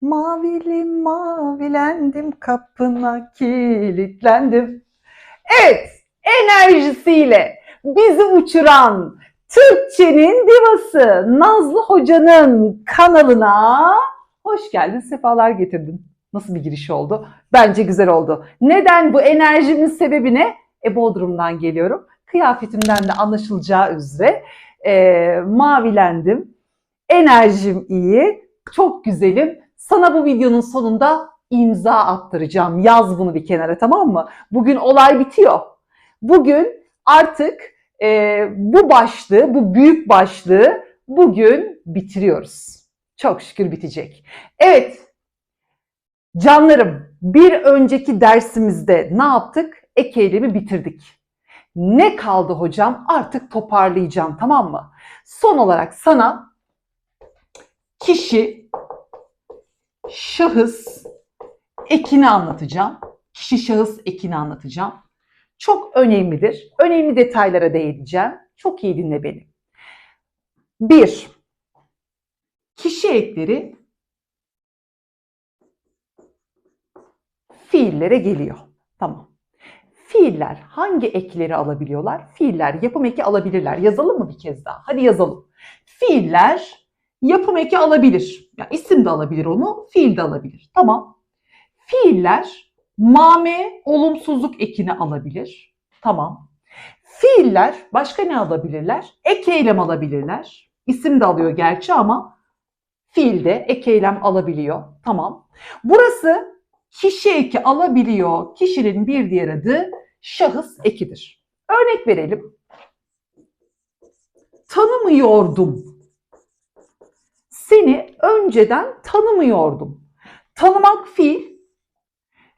Mavili mavilendim kapına kilitlendim. Evet, enerjisiyle bizi uçuran Türkçenin divası Nazlı Hoca'nın kanalına hoş geldin, sefalar getirdin. Nasıl bir giriş oldu? Bence güzel oldu. Neden bu enerjimin sebebi ne? E Bodrum'dan geliyorum. Kıyafetimden de anlaşılacağı üzere e, mavilendim. Enerjim iyi, çok güzelim. Sana bu videonun sonunda imza attıracağım. Yaz bunu bir kenara tamam mı? Bugün olay bitiyor. Bugün artık e, bu başlığı, bu büyük başlığı bugün bitiriyoruz. Çok şükür bitecek. Evet, canlarım bir önceki dersimizde ne yaptık? Ek eylemi bitirdik. Ne kaldı hocam? Artık toparlayacağım tamam mı? Son olarak sana kişi, şahıs ekini anlatacağım. Kişi, şahıs ekini anlatacağım. Çok önemlidir. Önemli detaylara değineceğim. Çok iyi dinle beni. Bir, kişi ekleri fiillere geliyor. Tamam. Fiiller hangi ekleri alabiliyorlar? Fiiller yapım eki alabilirler. Yazalım mı bir kez daha? Hadi yazalım. Fiiller yapım eki alabilir. Ya isim de alabilir onu, fiil de alabilir. Tamam. Fiiller mame olumsuzluk ekini alabilir. Tamam. Fiiller başka ne alabilirler? Ek eylem alabilirler. İsim de alıyor gerçi ama fiil de ek eylem alabiliyor. Tamam. Burası kişi eki alabiliyor. Kişinin bir diğer adı şahıs ekidir. Örnek verelim. Tanımıyordum. Seni önceden tanımıyordum. Tanımak fiil.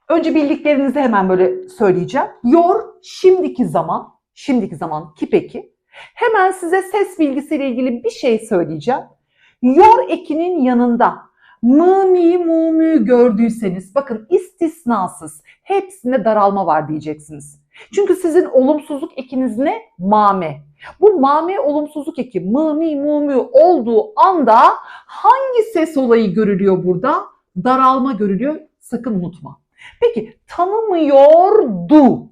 Önce bildiklerinizi hemen böyle söyleyeceğim. Yor şimdiki zaman, şimdiki zaman kipeki. Hemen size ses bilgisiyle ilgili bir şey söyleyeceğim. Yor ekinin yanında mı mi mu mü gördüyseniz bakın istisnasız hepsinde daralma var diyeceksiniz. Çünkü sizin olumsuzluk ekiniz ne? Mame. Bu mame olumsuzluk eki mı mi mu mü olduğu anda hangi ses olayı görülüyor burada? Daralma görülüyor. Sakın unutma. Peki tanımıyordu.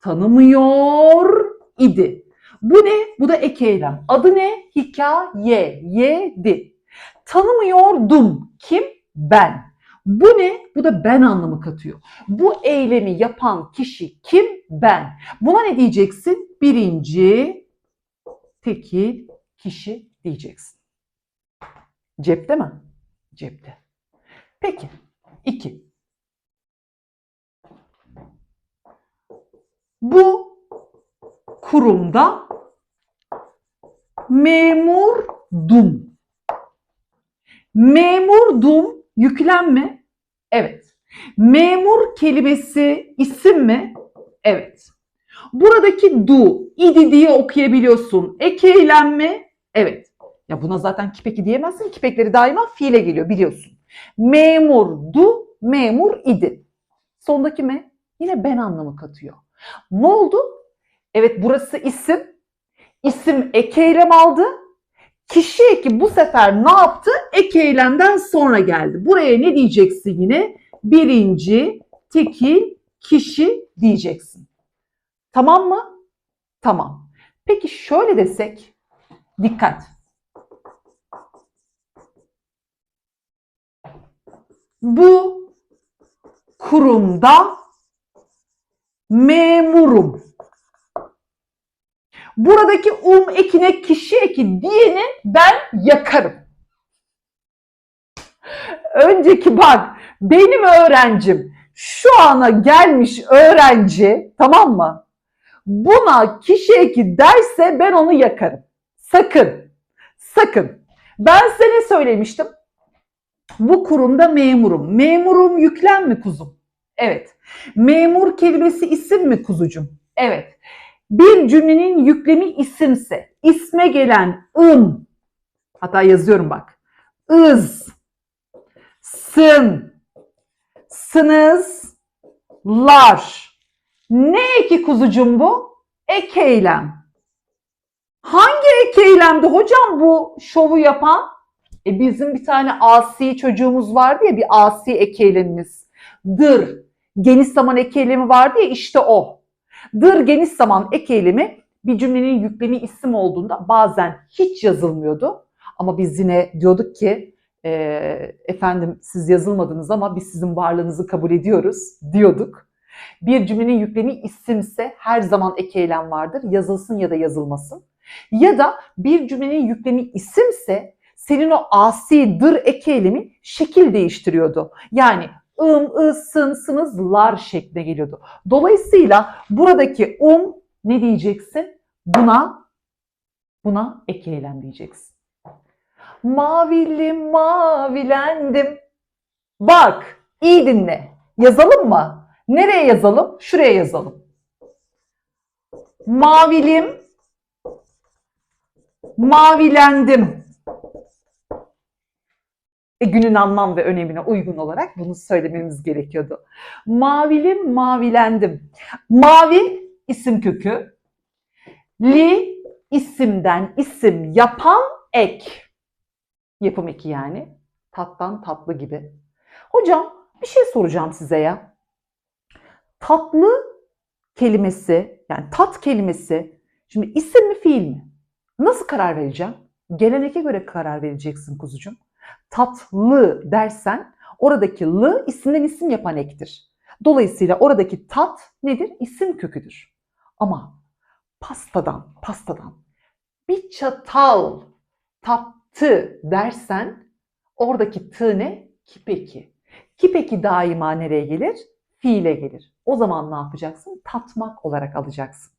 Tanımıyor idi. Bu ne? Bu da ek eylem. Adı ne? Hikaye. Yedi. Tanımıyordum. Kim? Ben. Bu ne? Bu da ben anlamı katıyor. Bu eylemi yapan kişi kim? Ben. Buna ne diyeceksin? Birinci tekil kişi diyeceksin. Cepte mi? Cepte. Peki. İki. Bu kurumda memurdum. Memurdum yüklem Evet. Memur kelimesi isim mi? Evet. Buradaki du, idi diye okuyabiliyorsun. Ek mi? Evet. Ya buna zaten kipeki diyemezsin. Kipekleri daima fiile geliyor biliyorsun. Memurdu, memur idi. Sondaki mi? Yine ben anlamı katıyor. Ne oldu? Evet burası isim. İsim ek eylem aldı. Kişi eki bu sefer ne yaptı? Ek eylemden sonra geldi. Buraya ne diyeceksin yine? Birinci tekil kişi diyeceksin. Tamam mı? Tamam. Peki şöyle desek, dikkat. Bu kurumda memurum. Buradaki um ekine kişi eki diyeni ben yakarım. Önceki bak benim öğrencim şu ana gelmiş öğrenci tamam mı? Buna kişi eki derse ben onu yakarım. Sakın. Sakın. Ben size ne söylemiştim? Bu kurumda memurum. Memurum yüklem mi kuzum? Evet. Memur kelimesi isim mi kuzucum? Evet. Bir cümlenin yüklemi isimse, isme gelen ım, hatta yazıyorum bak, ız, sın, sınız, lar. Ne eki kuzucum bu? Ek eylem. Hangi ek eylemdi hocam bu şovu yapan? E bizim bir tane asi çocuğumuz vardı ya bir asi eki eylemimiz. Dır. Geniş zaman eki eylemi vardı ya işte o. Dır geniş zaman eki eylemi bir cümlenin yüklemi isim olduğunda bazen hiç yazılmıyordu. Ama biz yine diyorduk ki e, efendim siz yazılmadınız ama biz sizin varlığınızı kabul ediyoruz diyorduk. Bir cümlenin yüklemi isimse her zaman eki eylem vardır. Yazılsın ya da yazılmasın. Ya da bir cümlenin yüklemi isimse senin o asi dır eki eylemi şekil değiştiriyordu. Yani ım, ı, sın, sınızlar şekline geliyordu. Dolayısıyla buradaki um ne diyeceksin? Buna buna eki eylem diyeceksin. Mavili mavilendim. Bak iyi dinle. Yazalım mı? Nereye yazalım? Şuraya yazalım. Mavilim mavilendim. E, günün anlam ve önemine uygun olarak bunu söylememiz gerekiyordu. Mavilim mavilendim. Mavi isim kökü. Li isimden isim yapan ek. Yapım eki yani. Tattan tatlı gibi. Hocam bir şey soracağım size ya. Tatlı kelimesi yani tat kelimesi şimdi isim mi fiil mi? Nasıl karar vereceğim? Geleneke göre karar vereceksin kuzucuğum. Tatlı dersen oradaki lı isimden isim yapan ektir. Dolayısıyla oradaki tat nedir? İsim köküdür. Ama pastadan, pastadan bir çatal tattı dersen oradaki tı ne? Kipeki. Kipeki daima nereye gelir? Fiile gelir. O zaman ne yapacaksın? Tatmak olarak alacaksın.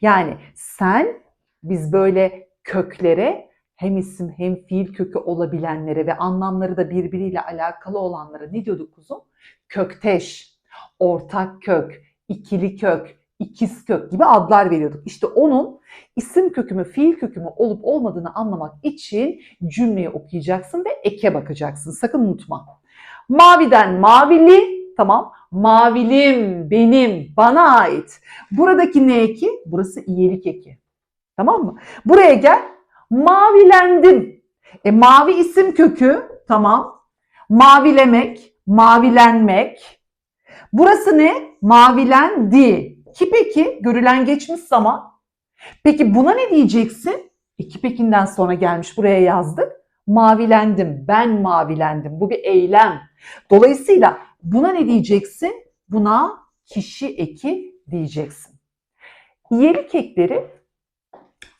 Yani sen biz böyle köklere hem isim hem fiil kökü olabilenlere ve anlamları da birbiriyle alakalı olanlara ne diyorduk kuzum? Kökteş, ortak kök, ikili kök, ikiz kök gibi adlar veriyorduk. İşte onun isim kökü mü, fiil kökü mü olup olmadığını anlamak için cümleyi okuyacaksın ve eke bakacaksın. Sakın unutma. Maviden mavili, tamam. Mavilim, benim, bana ait. Buradaki ne eki? Burası iyilik eki. Tamam mı? Buraya gel. Mavilendim. E, mavi isim kökü. Tamam. Mavilemek, mavilenmek. Burası ne? Mavilendi. Ki peki görülen geçmiş zaman. Peki buna ne diyeceksin? İki pekinden sonra gelmiş buraya yazdık. Mavilendim, ben mavilendim. Bu bir eylem. Dolayısıyla buna ne diyeceksin? Buna kişi eki diyeceksin. İyelik ekleri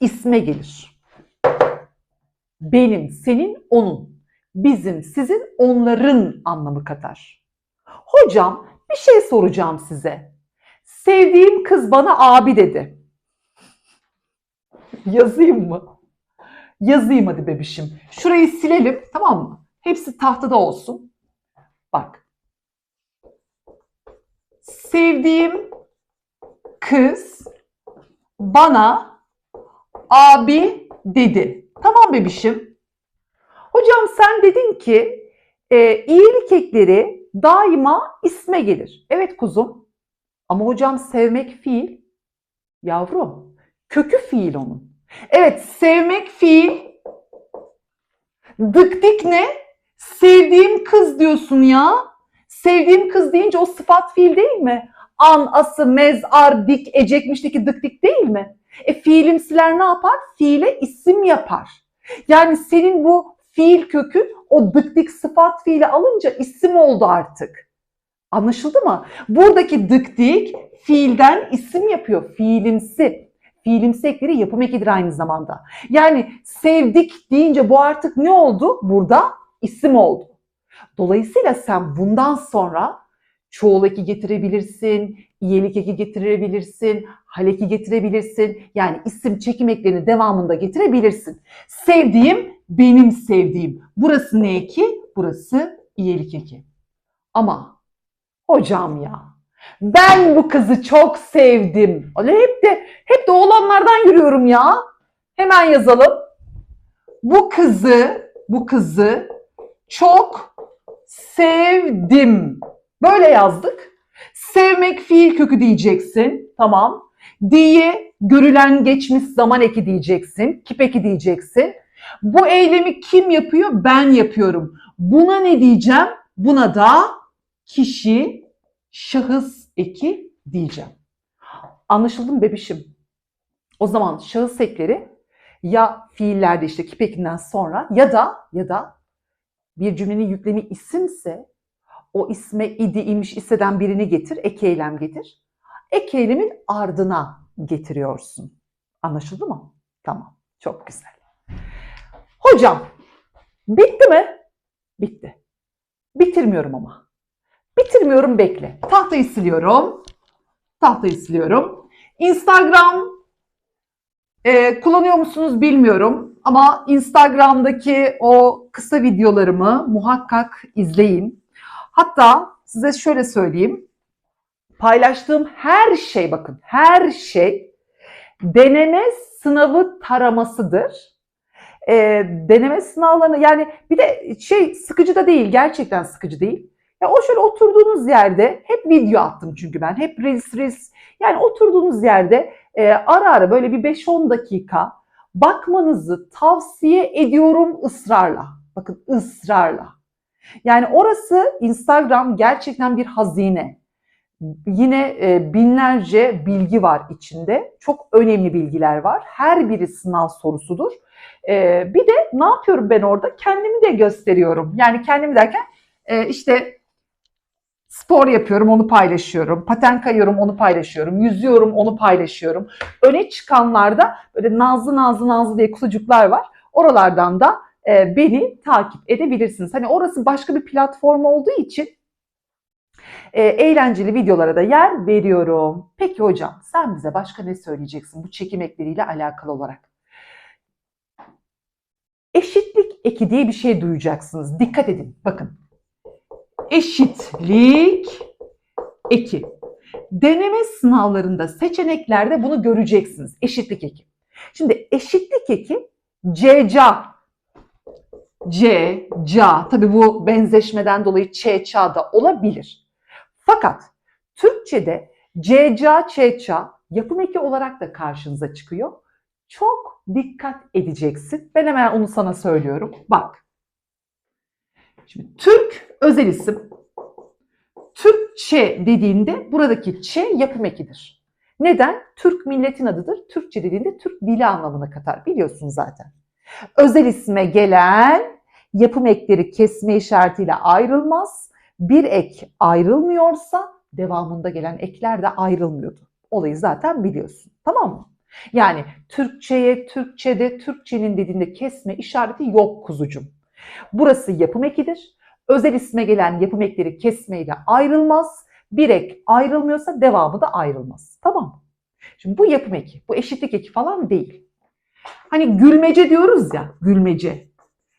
isme gelir. Benim, senin, onun. Bizim, sizin, onların anlamı katar. Hocam bir şey soracağım size. Sevdiğim kız bana abi dedi. Yazayım mı? Yazayım hadi bebişim. Şurayı silelim tamam mı? Hepsi tahtada olsun. Bak. Sevdiğim kız bana abi dedi. Tamam bebişim. Hocam sen dedin ki e, iyilik ekleri daima isme gelir. Evet kuzum. Ama hocam sevmek fiil. Yavrum. Kökü fiil onun. Evet sevmek fiil. Dık dik ne? Sevdiğim kız diyorsun ya. Sevdiğim kız deyince o sıfat fiil değil mi? An, ası, mez, ar, dik, ecekmişteki dık dik değil mi? E fiilimsiler ne yapar? Fiile isim yapar. Yani senin bu fiil kökün o dık dik sıfat fiili alınca isim oldu artık. Anlaşıldı mı? Buradaki dık dik fiilden isim yapıyor. Fiilimsi. Fiilimsi ekleri yapım ekidir aynı zamanda. Yani sevdik deyince bu artık ne oldu? Burada isim oldu. Dolayısıyla sen bundan sonra çoğul eki getirebilirsin, iyelik eki getirebilirsin, hal eki getirebilirsin. Yani isim çekim eklerini devamında getirebilirsin. Sevdiğim, benim sevdiğim. Burası ne eki? Burası iyelik eki. Ama hocam ya ben bu kızı çok sevdim. Öyle hep de hep de oğlanlardan yürüyorum ya. Hemen yazalım. Bu kızı, bu kızı çok sevdim. Böyle yazdık. Sevmek fiil kökü diyeceksin. Tamam. Diye görülen geçmiş zaman eki diyeceksin. Kip eki diyeceksin. Bu eylemi kim yapıyor? Ben yapıyorum. Buna ne diyeceğim? Buna da kişi, şahıs eki diyeceğim. Anlaşıldı mı bebişim? O zaman şahıs ekleri ya fiillerde işte kip ekinden sonra ya da ya da bir cümlenin yüklemi isimse o isme idi imiş hisseden birini getir, ek eylem getir. Ek eylemin ardına getiriyorsun. Anlaşıldı mı? Tamam. Çok güzel. Hocam, bitti mi? Bitti. Bitirmiyorum ama. Bitirmiyorum bekle. Tahtayı siliyorum. Tahtayı siliyorum. Instagram e, kullanıyor musunuz bilmiyorum ama Instagram'daki o kısa videolarımı muhakkak izleyin. Hatta size şöyle söyleyeyim. Paylaştığım her şey bakın her şey deneme sınavı taramasıdır. E, deneme sınavlarını yani bir de şey sıkıcı da değil gerçekten sıkıcı değil. Ya o şöyle oturduğunuz yerde hep video attım çünkü ben hep reels reels yani oturduğunuz yerde e, ara ara böyle bir 5-10 dakika bakmanızı tavsiye ediyorum ısrarla. Bakın ısrarla. Yani orası Instagram gerçekten bir hazine. Yine e, binlerce bilgi var içinde. Çok önemli bilgiler var. Her biri sınav sorusudur. E, bir de ne yapıyorum ben orada? Kendimi de gösteriyorum. Yani kendimi derken e, işte spor yapıyorum onu paylaşıyorum. Paten kayıyorum onu paylaşıyorum. Yüzüyorum onu paylaşıyorum. Öne çıkanlarda böyle nazlı nazlı nazlı diye kutucuklar var. Oralardan da e, beni takip edebilirsiniz. Hani orası başka bir platform olduğu için e, eğlenceli videolara da yer veriyorum. Peki hocam sen bize başka ne söyleyeceksin bu çekim ekleriyle alakalı olarak? Eşitlik eki diye bir şey duyacaksınız. Dikkat edin. Bakın. Eşitlik eki. Deneme sınavlarında seçeneklerde bunu göreceksiniz. Eşitlik eki. Şimdi eşitlik eki ceca C, ca. Tabi bu benzeşmeden dolayı ç, ça da olabilir. Fakat Türkçe'de c, ca, ç, ça yapım eki olarak da karşınıza çıkıyor. Çok dikkat edeceksin. Ben hemen onu sana söylüyorum. Bak. Şimdi Türk özel isim. Türkçe dediğinde buradaki ç yapım ekidir. Neden? Türk milletin adıdır. Türkçe dediğinde Türk dili anlamına katar. Biliyorsun zaten. Özel isme gelen yapım ekleri kesme işaretiyle ayrılmaz. Bir ek ayrılmıyorsa devamında gelen ekler de ayrılmıyordu. Olayı zaten biliyorsun. Tamam mı? Yani Türkçeye, Türkçede, Türkçenin dediğinde kesme işareti yok kuzucum. Burası yapım ekidir. Özel isme gelen yapım ekleri kesmeyle ayrılmaz. Bir ek ayrılmıyorsa devamı da ayrılmaz. Tamam? Şimdi bu yapım eki, bu eşitlik eki falan değil. Hani gülmece diyoruz ya, gülmece.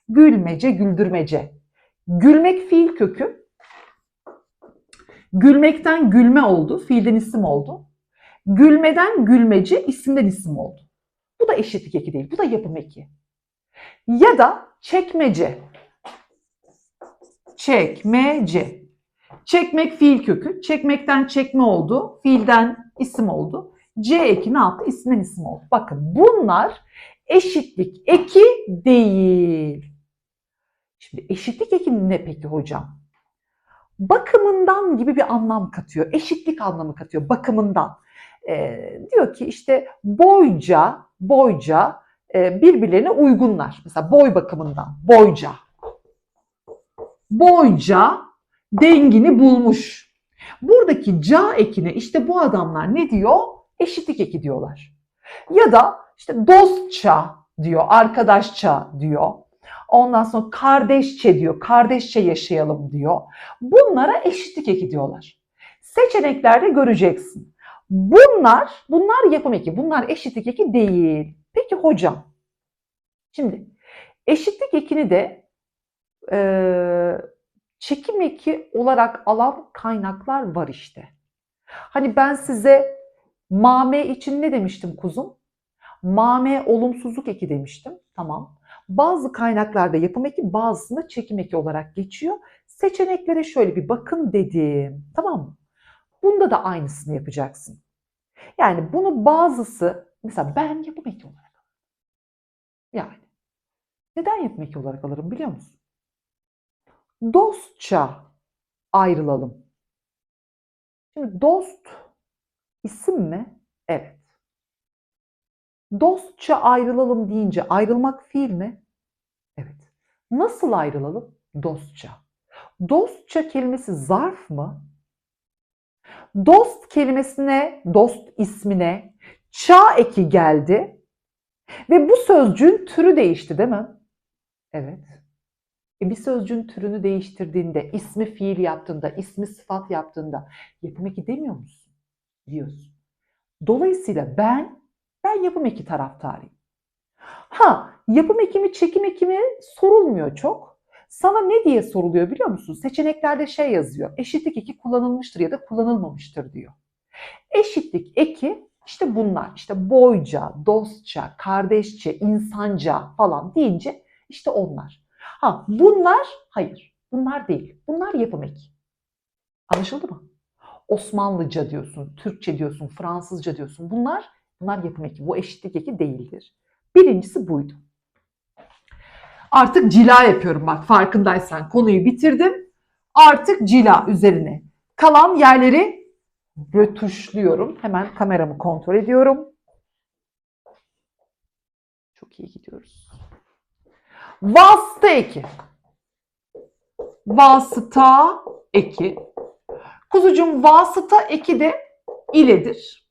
Gülmece, güldürmece. Gülmek fiil kökü. Gülmekten gülme oldu, fiilden isim oldu. Gülmeden gülmece, isimden isim oldu. Bu da eşitlik eki değil, bu da yapım eki. Ya da çekmece. Çekmece. Çekmek fiil kökü. Çekmekten çekme oldu. Fiilden isim oldu. C eki ne yaptı? İsimden isim oldu. Bakın bunlar eşitlik eki değil. Şimdi eşitlik eki ne peki hocam? Bakımından gibi bir anlam katıyor. Eşitlik anlamı katıyor bakımından. Ee, diyor ki işte boyca, boyca birbirlerine uygunlar. Mesela boy bakımından, boyca. Boyca dengini bulmuş. Buradaki ca ekine işte bu adamlar ne diyor? Eşitlik eki diyorlar. Ya da işte dostça diyor, arkadaşça diyor. Ondan sonra kardeşçe diyor, kardeşçe yaşayalım diyor. Bunlara eşitlik eki diyorlar. Seçeneklerde göreceksin. Bunlar, bunlar yapım eki, bunlar eşitlik eki değil. Peki hocam, şimdi eşitlik ekini de e, çekim eki olarak alan kaynaklar var işte. Hani ben size mame için ne demiştim kuzum? Mame olumsuzluk eki demiştim. Tamam. Bazı kaynaklarda yapım eki, bazısında çekim eki olarak geçiyor. Seçeneklere şöyle bir bakın dedim. Tamam mı? Bunda da aynısını yapacaksın. Yani bunu bazısı, mesela ben yapım eki olarak. Yani Neden yapım eki olarak alırım biliyor musun? Dostça ayrılalım. Şimdi dost isim mi? Evet. Dostça ayrılalım deyince ayrılmak fiil mi? Evet. Nasıl ayrılalım? Dostça. Dostça kelimesi zarf mı? Dost kelimesine, dost ismine ça eki geldi ve bu sözcüğün türü değişti değil mi? Evet. E bir sözcüğün türünü değiştirdiğinde, ismi fiil yaptığında, ismi sıfat yaptığında yapım eki demiyor musun? Diyorsun. Dolayısıyla ben, ben yapım eki taraftarıyım. Ha, yapım eki mi, çekim eki mi sorulmuyor çok. Sana ne diye soruluyor biliyor musun? Seçeneklerde şey yazıyor. Eşitlik eki kullanılmıştır ya da kullanılmamıştır diyor. Eşitlik eki işte bunlar. işte boyca, dostça, kardeşçe, insanca falan deyince işte onlar. Ha bunlar hayır. Bunlar değil. Bunlar yapım eki. Anlaşıldı mı? Osmanlıca diyorsun, Türkçe diyorsun, Fransızca diyorsun. Bunlar bunlar yapım eki. Bu eşitlik eki değildir. Birincisi buydu. Artık cila yapıyorum bak farkındaysan. Konuyu bitirdim. Artık cila üzerine. Kalan yerleri rötuşluyorum. Hemen kameramı kontrol ediyorum. Çok iyi gidiyoruz. Vasıta eki. Vasıta eki. Kuzucuğum vasıta eki de iledir.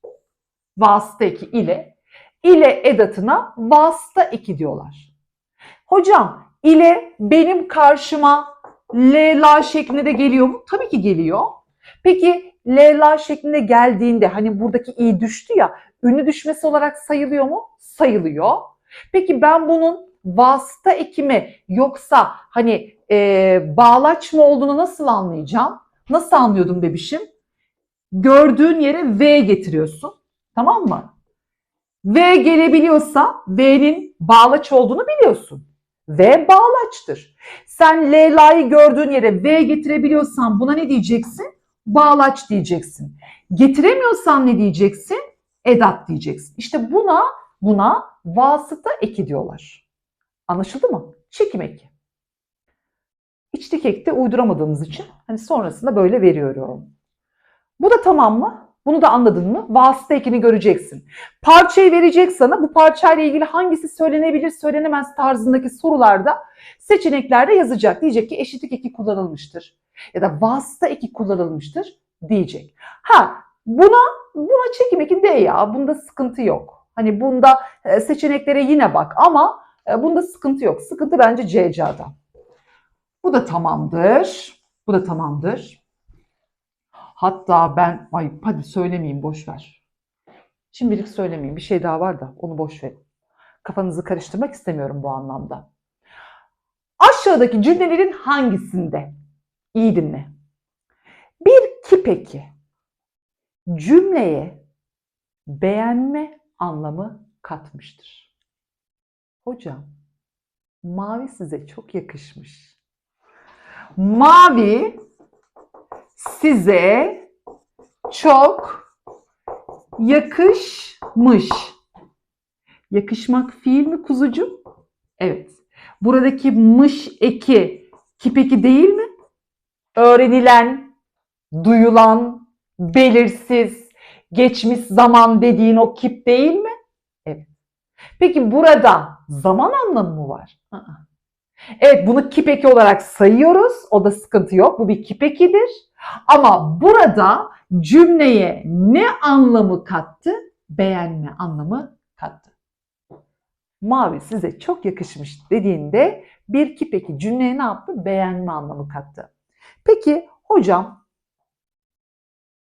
Vasıta eki ile. İle edatına vasıta eki diyorlar. Hocam ile benim karşıma L la şeklinde de geliyor mu? Tabii ki geliyor. Peki L la şeklinde geldiğinde hani buradaki i düştü ya ünlü düşmesi olarak sayılıyor mu? Sayılıyor. Peki ben bunun vasıta eki mi yoksa hani e, bağlaç mı olduğunu nasıl anlayacağım? Nasıl anlıyordum bebişim? Gördüğün yere V getiriyorsun. Tamam mı? V gelebiliyorsa V'nin bağlaç olduğunu biliyorsun. V bağlaçtır. Sen Leyla'yı gördüğün yere V getirebiliyorsan buna ne diyeceksin? Bağlaç diyeceksin. Getiremiyorsan ne diyeceksin? Edat diyeceksin. İşte buna buna vasıta eki diyorlar. Anlaşıldı mı? Çekim eki. İçlik ekte uyduramadığımız için hani sonrasında böyle veriyorum. Bu da tamam mı? Bunu da anladın mı? Vasıta ekini göreceksin. Parçayı verecek sana. Bu parçayla ilgili hangisi söylenebilir, söylenemez tarzındaki sorularda seçeneklerde yazacak. Diyecek ki eşitlik eki kullanılmıştır. Ya da vasıta eki kullanılmıştır diyecek. Ha buna buna çekim eki de ya. Bunda sıkıntı yok. Hani bunda e, seçeneklere yine bak ama e, bunda sıkıntı yok. Sıkıntı bence CC'da. Bu da tamamdır. Bu da tamamdır. Hatta ben ay hadi söylemeyeyim boş ver. Şimdilik söylemeyeyim. Bir şey daha var da onu boş ver. Kafanızı karıştırmak istemiyorum bu anlamda. Aşağıdaki cümlelerin hangisinde? İyi dinle. Bir kipeki cümleye beğenme anlamı katmıştır. Hocam, mavi size çok yakışmış. Mavi size çok yakışmış. Yakışmak fiil mi kuzucuğum? Evet. Buradaki mış eki kip eki değil mi? Öğrenilen, duyulan, belirsiz, geçmiş zaman dediğin o kip değil mi? Evet. Peki burada zaman anlamı mı var? Aa. Evet bunu kip eki olarak sayıyoruz. O da sıkıntı yok. Bu bir kip ekidir. Ama burada cümleye ne anlamı kattı? Beğenme anlamı kattı. Mavi size çok yakışmış dediğinde bir kip eki cümleye ne yaptı? Beğenme anlamı kattı. Peki hocam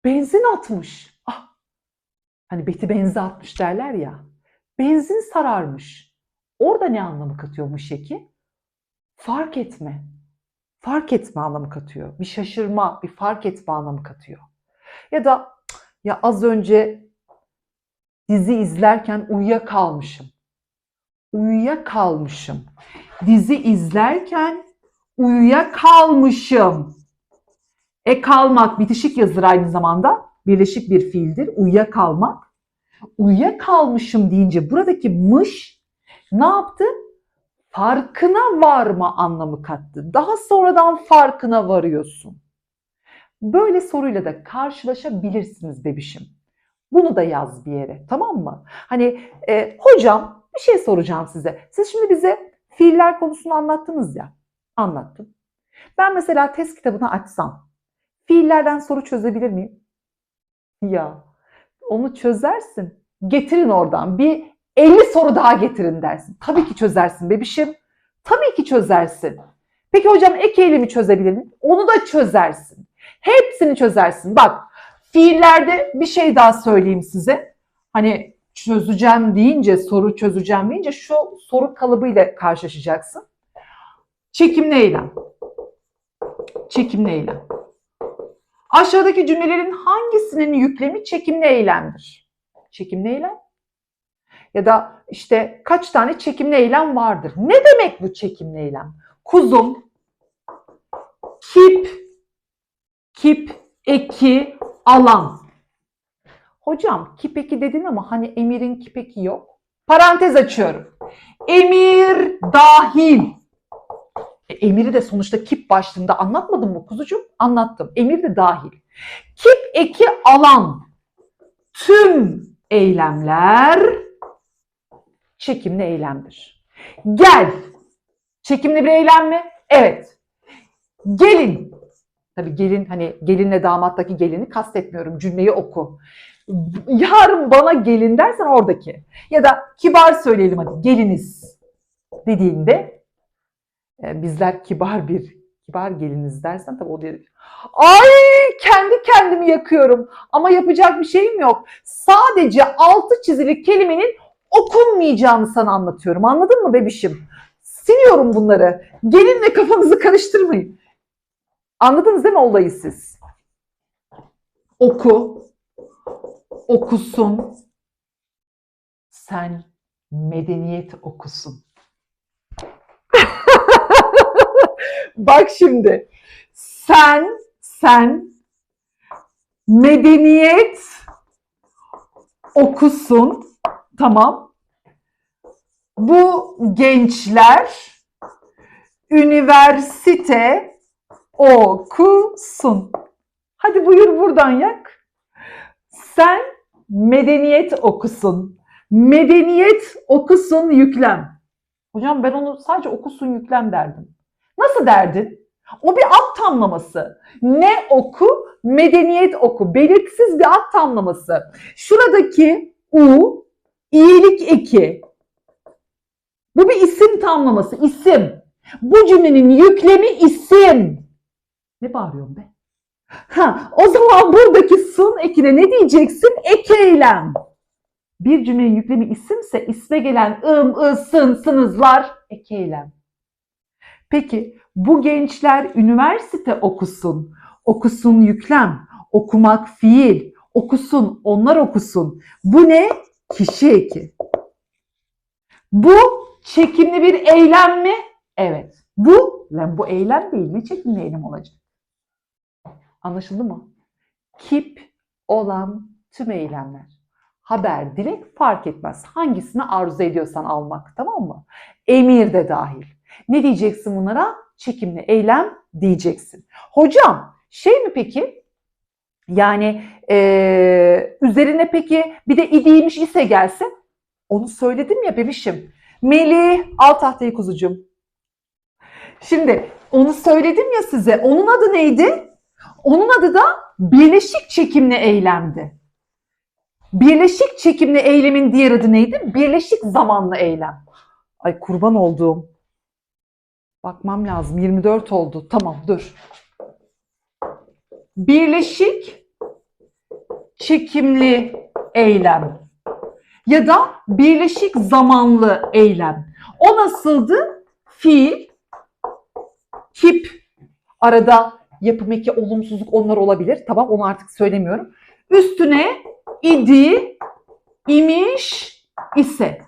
benzin atmış. Ah, hani beti benzi atmış derler ya. Benzin sararmış. Orada ne anlamı katıyormuş eki? Fark etme. Fark etme anlamı katıyor. Bir şaşırma, bir fark etme anlamı katıyor. Ya da ya az önce dizi izlerken uyuyakalmışım. Uyuyakalmışım. Dizi izlerken uyuyakalmışım. E kalmak bitişik yazılır aynı zamanda. Birleşik bir fiildir. Uyuyakalmak. Uyuyakalmışım deyince buradaki mış ne yaptı? farkına varma anlamı kattı. Daha sonradan farkına varıyorsun. Böyle soruyla da karşılaşabilirsiniz bebişim. Bunu da yaz bir yere tamam mı? Hani e, hocam bir şey soracağım size. Siz şimdi bize fiiller konusunu anlattınız ya. Anlattım. Ben mesela test kitabını açsam fiillerden soru çözebilir miyim? Ya onu çözersin. Getirin oradan bir 50 soru daha getirin dersin. Tabii ki çözersin bebişim. Tabii ki çözersin. Peki hocam ek eylemi çözebilir miyim? Onu da çözersin. Hepsini çözersin. Bak fiillerde bir şey daha söyleyeyim size. Hani çözeceğim deyince, soru çözeceğim deyince şu soru kalıbıyla karşılaşacaksın. Çekimli eylem. Çekimli eylem. Aşağıdaki cümlelerin hangisinin yüklemi çekimli eylemdir? Çekimli eylem. Ya da işte kaç tane çekimli eylem vardır? Ne demek bu çekimli eylem? Kuzum, kip, kip, eki, alan. Hocam kip eki dedin ama hani emirin kip eki yok. Parantez açıyorum. Emir dahil. E, emiri de sonuçta kip başlığında anlatmadım mı kuzucuğum? Anlattım. Emir de dahil. Kip eki alan tüm eylemler çekimli eylemdir. Gel. Çekimli bir eylem mi? Evet. Gelin. Tabii gelin hani gelinle damattaki gelini kastetmiyorum. Cümleyi oku. Yarın bana gelin dersen oradaki. Ya da kibar söyleyelim hadi geliniz dediğinde bizler kibar bir kibar geliniz dersen tabii o diyor. Ay kendi kendimi yakıyorum ama yapacak bir şeyim yok. Sadece altı çizili kelimenin okunmayacağını sana anlatıyorum. Anladın mı bebişim? Siliyorum bunları. Gelinle kafanızı karıştırmayın. Anladınız değil mi olayı siz? Oku. Okusun. Sen medeniyet okusun. Bak şimdi. Sen, sen medeniyet okusun. Tamam. Bu gençler üniversite okusun. Hadi buyur buradan yak. Sen medeniyet okusun. Medeniyet okusun yüklem. Hocam ben onu sadece okusun yüklem derdim. Nasıl derdin? O bir ad tamlaması. Ne oku? Medeniyet oku. Belirtisiz bir ad tamlaması. Şuradaki U, iyilik eki. Bu bir isim tamlaması. İsim. Bu cümlenin yüklemi isim. Ne bağırıyorum be? Ha, o zaman buradaki sun ekine ne diyeceksin? Ek eylem. Bir cümlenin yüklemi isimse isme gelen ım, ı, sın, sınızlar ek eylem. Peki bu gençler üniversite okusun. Okusun yüklem. Okumak fiil. Okusun, onlar okusun. Bu ne? Kişi eki. Bu çekimli bir eylem mi? Evet. Bu, lan bu eylem değil. Ne çekimli eylem olacak? Anlaşıldı mı? Kip olan tüm eylemler. Haber, dilek fark etmez. Hangisini arzu ediyorsan almak tamam mı? Emir de dahil. Ne diyeceksin bunlara? Çekimli eylem diyeceksin. Hocam şey mi peki? Yani eee, üzerine peki bir de idiymiş ise gelsin. Onu söyledim ya bebişim. Melih al tahtayı kuzucuğum. Şimdi onu söyledim ya size. Onun adı neydi? Onun adı da birleşik çekimli eylemdi. Birleşik çekimli eylemin diğer adı neydi? Birleşik zamanlı eylem. Ay kurban olduğum. Bakmam lazım. 24 oldu. Tamam dur. Birleşik çekimli eylem ya da birleşik zamanlı eylem. O nasıldı? Fiil, kip, arada yapım eki, olumsuzluk onlar olabilir. Tamam onu artık söylemiyorum. Üstüne idi, imiş, ise.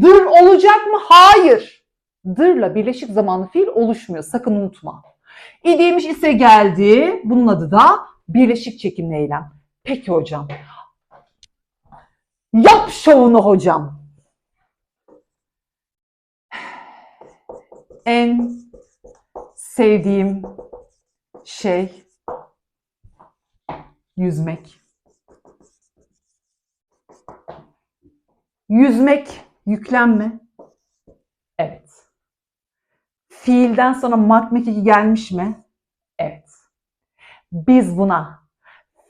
Dır olacak mı? Hayır. Dırla birleşik zamanlı fiil oluşmuyor. Sakın unutma. İdiymiş ise geldi. Bunun adı da birleşik çekimli eylem. Peki hocam. Yap şovunu hocam. En sevdiğim şey yüzmek. Yüzmek yüklenme. Evet. Fiilden sonra makmek eki gelmiş mi? Evet. Biz buna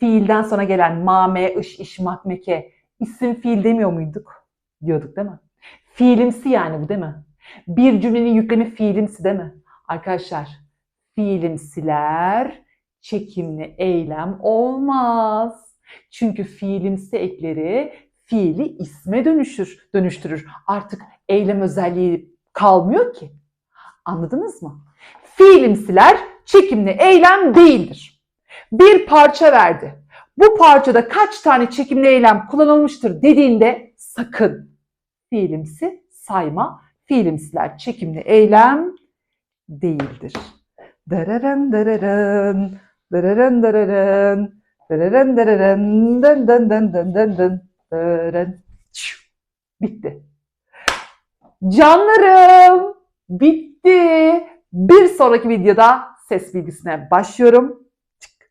fiilden sonra gelen mame, ış, iş, makmeke isim fiil demiyor muyduk? Diyorduk değil mi? Fiilimsi yani bu değil mi? Bir cümlenin yüklemi fiilimsi değil mi? Arkadaşlar fiilimsiler çekimli eylem olmaz. Çünkü fiilimsi ekleri fiili isme dönüşür, dönüştürür. Artık eylem özelliği kalmıyor ki. Anladınız mı? Fiilimsiler çekimli eylem değildir. Bir parça verdi. Bu parçada kaç tane çekimli eylem kullanılmıştır dediğinde sakın fiilimsi sayma. Fiilimsiler çekimli eylem değildir. Dararan dararan, dararan dararan, dararan dararan, dın dın dın dın dın dın. Çiu. Bitti. Canlarım bitti. Bir sonraki videoda ses bilgisine başlıyorum. Çık,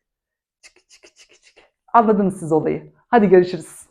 çık, çık, çık, çık. Anladınız siz olayı. Hadi görüşürüz.